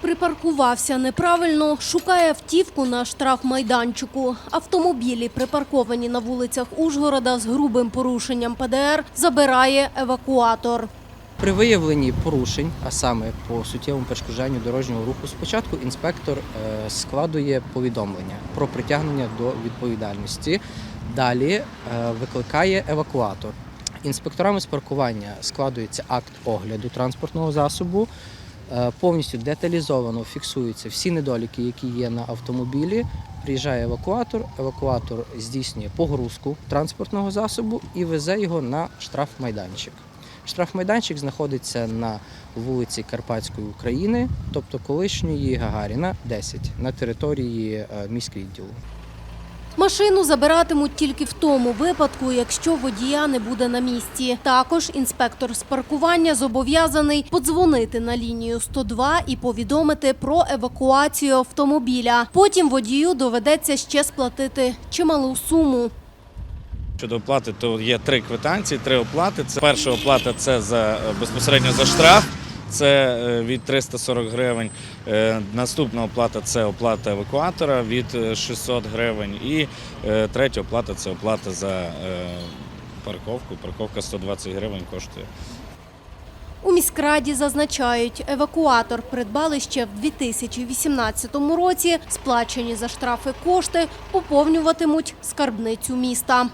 Припаркувався неправильно, шукає автівку на штрафмайданчику. Автомобілі, припарковані на вулицях Ужгорода з грубим порушенням ПДР, забирає евакуатор. При виявленні порушень, а саме по суттєвому перешкоджанню дорожнього руху, спочатку інспектор е, складує повідомлення про притягнення до відповідальності. Далі е, викликає евакуатор. Інспекторами з паркування складується акт огляду транспортного засобу. Е, Повністю деталізовано фіксуються всі недоліки, які є на автомобілі. Приїжджає евакуатор, евакуатор здійснює погрузку транспортного засобу і везе його на штрафмайданчик. Штрафмайданчик знаходиться на вулиці Карпатської України, тобто колишньої Гагаріна, 10, на території е, міськвідділу. Машину забиратимуть тільки в тому випадку, якщо водія не буде на місці. Також інспектор з паркування зобов'язаний подзвонити на лінію 102 і повідомити про евакуацію автомобіля. Потім водію доведеться ще сплатити чималу суму. Щодо оплати, то є три квитанції, три оплати. Це перша оплата це за е, безпосередньо за штраф. Це е, від 340 гривень. Е, Наступна оплата це оплата евакуатора від е, 600 гривень. І е, третя оплата це оплата за е, парковку. Парковка 120 гривень коштує. У міськраді зазначають, евакуатор придбали ще в 2018 році. Сплачені за штрафи кошти поповнюватимуть скарбницю міста.